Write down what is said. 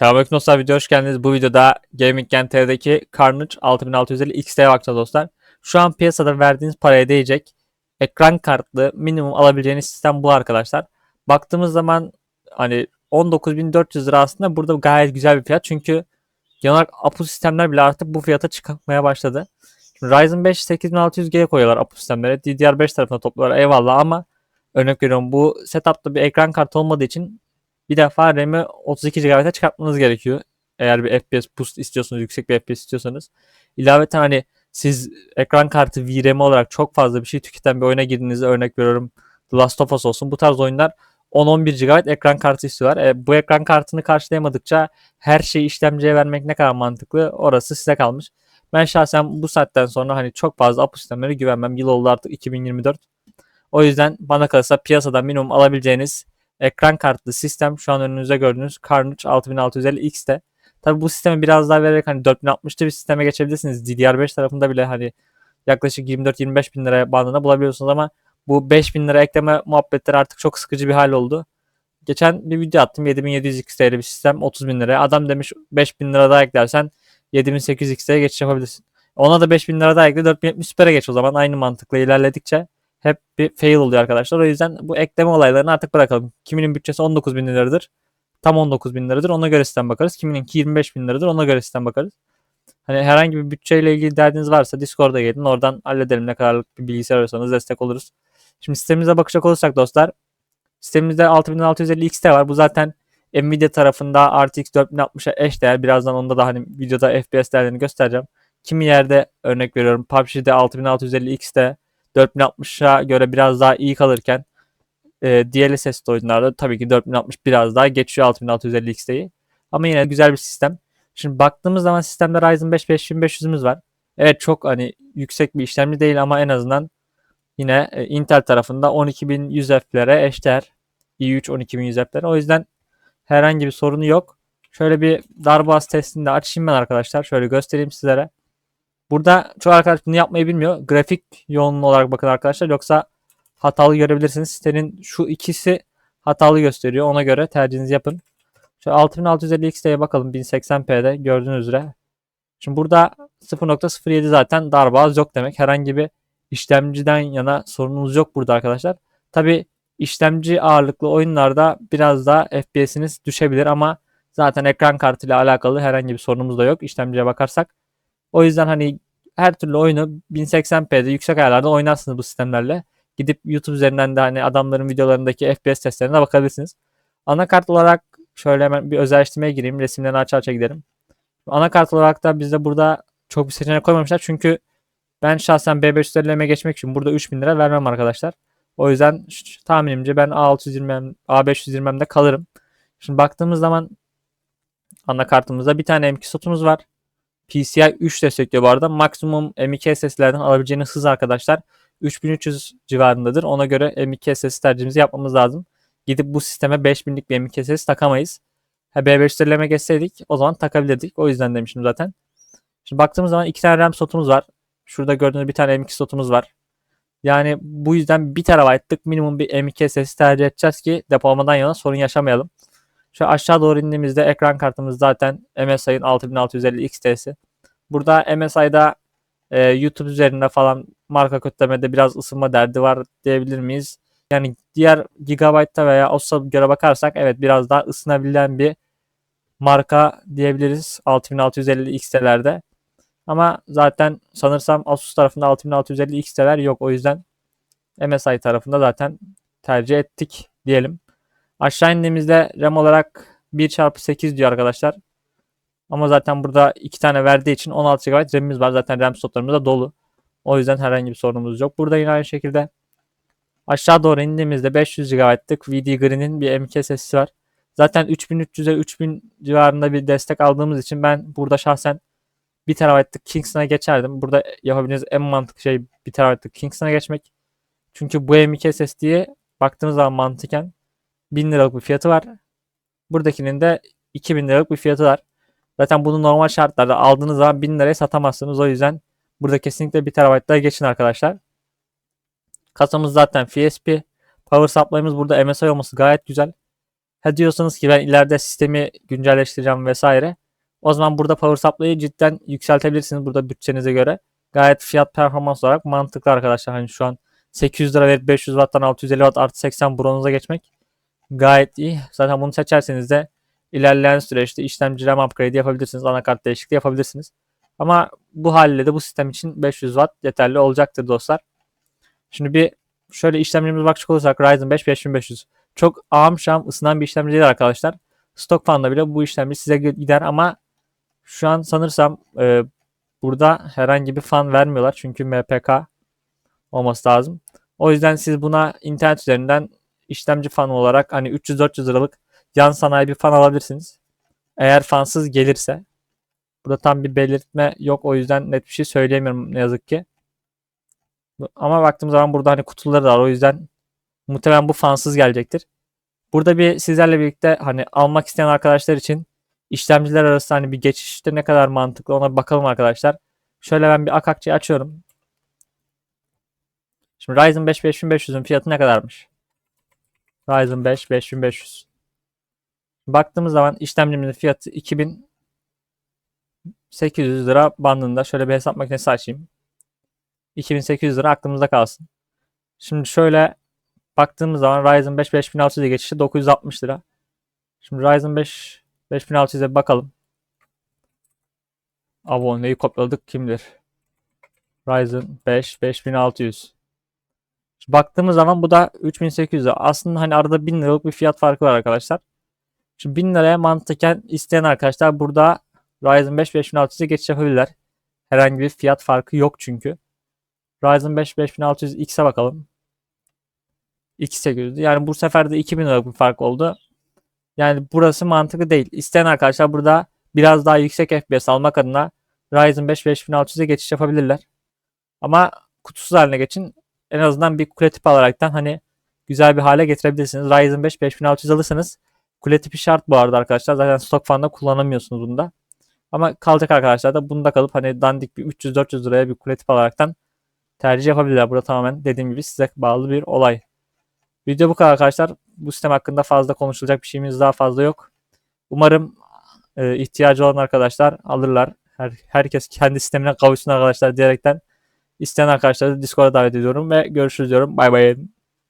Selamünaleyküm dostlar video hoş geldiniz. Bu videoda Gaming Gen TR'deki Carnage 6650 XT'ye bakacağız dostlar. Şu an piyasada verdiğiniz paraya değecek ekran kartlı minimum alabileceğiniz sistem bu arkadaşlar. Baktığımız zaman hani 19.400 lira aslında burada gayet güzel bir fiyat. Çünkü genel olarak APU sistemler bile artık bu fiyata çıkmaya başladı. Şimdi Ryzen 5 8600G'ye koyuyorlar APU sistemlere. DDR5 tarafına topluyorlar eyvallah ama örnek veriyorum bu setupta bir ekran kartı olmadığı için bir defa RAM'i 32 GB'a çıkartmanız gerekiyor. Eğer bir FPS boost istiyorsanız, yüksek bir FPS istiyorsanız. İlaveten hani siz ekran kartı VRAM olarak çok fazla bir şey tüketen bir oyuna girdiğinizde örnek veriyorum The Last of Us olsun. Bu tarz oyunlar 10-11 GB ekran kartı istiyorlar. E, bu ekran kartını karşılayamadıkça her şeyi işlemciye vermek ne kadar mantıklı orası size kalmış. Ben şahsen bu saatten sonra hani çok fazla APU sistemlere güvenmem. Yıl oldu artık 2024. O yüzden bana kalırsa piyasada minimum alabileceğiniz ekran kartlı sistem şu an önünüzde gördüğünüz Carnage 6650X'te. Tabi bu sistemi biraz daha vererek hani 4060'lı bir sisteme geçebilirsiniz. DDR5 tarafında bile hani yaklaşık 24-25 bin lira bandında bulabiliyorsunuz ama bu 5000 lira ekleme muhabbetleri artık çok sıkıcı bir hal oldu. Geçen bir video attım 7700 XT'li bir sistem 30 bin liraya. Adam demiş 5000 lira daha eklersen 7800 XT'ye geçiş yapabilirsin. Ona da 5000 lira daha ekle 4070 Super'e geç o zaman aynı mantıkla ilerledikçe hep bir fail oluyor arkadaşlar. O yüzden bu ekleme olaylarını artık bırakalım. Kiminin bütçesi 19 bin liradır. Tam 19 bin liradır. Ona göre sistem bakarız. Kimininki 25 bin liradır. Ona göre sistem bakarız. Hani herhangi bir bütçeyle ilgili derdiniz varsa Discord'a gelin. Oradan halledelim ne kadarlık bir bilgisayar arıyorsanız destek oluruz. Şimdi sistemimize bakacak olursak dostlar. Sistemimizde 6650 XT var. Bu zaten Nvidia tarafında RTX 4060'a eş değer. Birazdan onda da hani videoda FPS değerlerini göstereceğim. Kimi yerde örnek veriyorum PUBG'de 6650 XT 4060'a göre biraz daha iyi kalırken e, DLSS oyunlarda tabii ki 4060 biraz daha geçiyor 6650 XT'yi. Ama yine güzel bir sistem. Şimdi baktığımız zaman sistemde Ryzen 5 5500'ümüz var. Evet çok hani yüksek bir işlemci değil ama en azından yine e, Intel tarafında 12100 F'lere eşdeğer. i3 12100 F'lere. O yüzden herhangi bir sorunu yok. Şöyle bir darbaz testini de açayım ben arkadaşlar. Şöyle göstereyim sizlere. Burada çoğu arkadaş bunu yapmayı bilmiyor. Grafik yoğunluğu olarak bakın arkadaşlar. Yoksa hatalı görebilirsiniz. Sitenin şu ikisi hatalı gösteriyor. Ona göre tercihinizi yapın. Şu 6650 XT'ye bakalım 1080p'de gördüğünüz üzere. Şimdi burada 0.07 zaten darboğaz yok demek. Herhangi bir işlemciden yana sorunumuz yok burada arkadaşlar. Tabi işlemci ağırlıklı oyunlarda biraz daha FPS'iniz düşebilir ama zaten ekran kartıyla alakalı herhangi bir sorunumuz da yok işlemciye bakarsak. O yüzden hani her türlü oyunu 1080p'de yüksek ayarlarda oynarsınız bu sistemlerle. Gidip YouTube üzerinden de hani adamların videolarındaki FPS testlerine bakabilirsiniz. Anakart olarak şöyle hemen bir özelleştirmeye gireyim. Resimlerini aç aça gidelim. Anakart olarak da bizde burada çok bir seçenek koymamışlar. Çünkü ben şahsen B550'me geçmek için burada 3000 lira vermem arkadaşlar. O yüzden tahminimce ben A620 A520'de kalırım. Şimdi baktığımız zaman anakartımızda bir tane M2 slotumuz var. PCI 3 destekliyor bu arada. Maksimum M2 SSD'lerden alabileceğiniz hız arkadaşlar 3300 civarındadır. Ona göre M2 SSD tercihimizi yapmamız lazım. Gidip bu sisteme 5000'lik bir M2 SSD takamayız. Ha, B5'lerleme geçseydik o zaman takabilirdik. O yüzden demiştim zaten. Şimdi baktığımız zaman iki tane RAM slotumuz var. Şurada gördüğünüz bir tane M2 slotumuz var. Yani bu yüzden 1 TB'lık minimum bir M2 SSD tercih edeceğiz ki depolamadan yana sorun yaşamayalım. Şu aşağı doğru indiğimizde ekran kartımız zaten MSI'ın 6650 XT'si. Burada MSI'da e, YouTube üzerinde falan marka kötülemede biraz ısınma derdi var diyebilir miyiz? Yani diğer Gigabyte'ta veya Asus'a göre bakarsak evet biraz daha ısınabilen bir marka diyebiliriz 6650 XT'lerde. Ama zaten sanırsam Asus tarafında 6650 XT'ler yok. O yüzden MSI tarafında zaten tercih ettik diyelim. Aşağı indiğimizde RAM olarak 1x8 diyor arkadaşlar. Ama zaten burada iki tane verdiği için 16 GB RAM'imiz var. Zaten RAM slotlarımız da dolu. O yüzden herhangi bir sorunumuz yok. Burada yine aynı şekilde aşağı doğru indiğimizde 500 GB'lık VD Green'in bir M.2 SSD'si var. Zaten 3300'e 3000 civarında bir destek aldığımız için ben burada şahsen 1 TB'lık Kingston'a geçerdim. Burada yapabileceğiniz en mantıklı şey 1 TB'lık Kingston'a geçmek. Çünkü bu M.2 SSD'ye baktığınız zaman mantıken 1000 liralık bir fiyatı var. Buradakinin de 2000 liralık bir fiyatı var. Zaten bunu normal şartlarda aldığınız zaman 1000 liraya satamazsınız. O yüzden burada kesinlikle 1 TB'da geçin arkadaşlar. Kasamız zaten FSP. Power supply'ımız burada MSI olması gayet güzel. Ha diyorsanız ki ben ileride sistemi güncelleştireceğim vesaire. O zaman burada power supply'ı cidden yükseltebilirsiniz burada bütçenize göre. Gayet fiyat performans olarak mantıklı arkadaşlar. Hani şu an 800 lira verip 500 watt'tan 650 watt artı 80 bronza geçmek gayet iyi. Zaten bunu seçerseniz de ilerleyen süreçte işlemci RAM upgrade yapabilirsiniz. Anakart değişikliği yapabilirsiniz. Ama bu haliyle de bu sistem için 500 watt yeterli olacaktır dostlar. Şimdi bir şöyle işlemcimize bakacak olursak Ryzen 5 5500. Çok ağam şam ısınan bir işlemci değil arkadaşlar. Stok fanda bile bu işlemci size gider ama şu an sanırsam e, burada herhangi bir fan vermiyorlar. Çünkü MPK olması lazım. O yüzden siz buna internet üzerinden işlemci fanı olarak hani 300-400 liralık yan sanayi bir fan alabilirsiniz. Eğer fansız gelirse. Burada tam bir belirtme yok. O yüzden net bir şey söyleyemiyorum ne yazık ki. Ama baktığım zaman burada hani kutuları da var. O yüzden muhtemelen bu fansız gelecektir. Burada bir sizlerle birlikte hani almak isteyen arkadaşlar için işlemciler arasında hani bir geçişte ne kadar mantıklı ona bakalım arkadaşlar. Şöyle ben bir akakçı açıyorum. Şimdi Ryzen 5 5500'ün fiyatı ne kadarmış? Ryzen 5 5500. Baktığımız zaman işlemcimizin fiyatı 2800 lira bandında. Şöyle bir hesap makinesi açayım. 2800 lira aklımızda kalsın. Şimdi şöyle baktığımız zaman Ryzen 5 5600'e geçişi 960 lira. Şimdi Ryzen 5 5600'e bakalım. Aboneyi kopyaladık kimdir? Ryzen 5 5600. Şimdi baktığımız zaman bu da 3800 lira. Aslında hani arada 1000 liralık bir fiyat farkı var arkadaşlar. Şimdi 1000 liraya mantıken isteyen arkadaşlar burada Ryzen 5 5600'e geçiş yapabilirler. Herhangi bir fiyat farkı yok çünkü. Ryzen 5 5600 X'e bakalım. 2800. Yani bu sefer de 2000 liralık bir fark oldu. Yani burası mantıklı değil. İsteyen arkadaşlar burada biraz daha yüksek FPS almak adına Ryzen 5 5600'e geçiş yapabilirler. Ama kutusuz haline geçin. En azından bir kule tipi alaraktan hani güzel bir hale getirebilirsiniz. Ryzen 5 5600 alırsanız kule tipi şart bu arada arkadaşlar. Zaten stok fanda kullanamıyorsunuz bunda. Ama kalacak arkadaşlar da bunda kalıp hani dandik bir 300-400 liraya bir kule tipi alaraktan tercih yapabilirler. Burada tamamen dediğim gibi size bağlı bir olay. Video bu kadar arkadaşlar. Bu sistem hakkında fazla konuşulacak bir şeyimiz daha fazla yok. Umarım e, ihtiyacı olan arkadaşlar alırlar. Her, herkes kendi sistemine kavuşsun arkadaşlar diyerekten isteyen arkadaşları Discord'a davet ediyorum ve görüşürüz diyorum. Bay bay.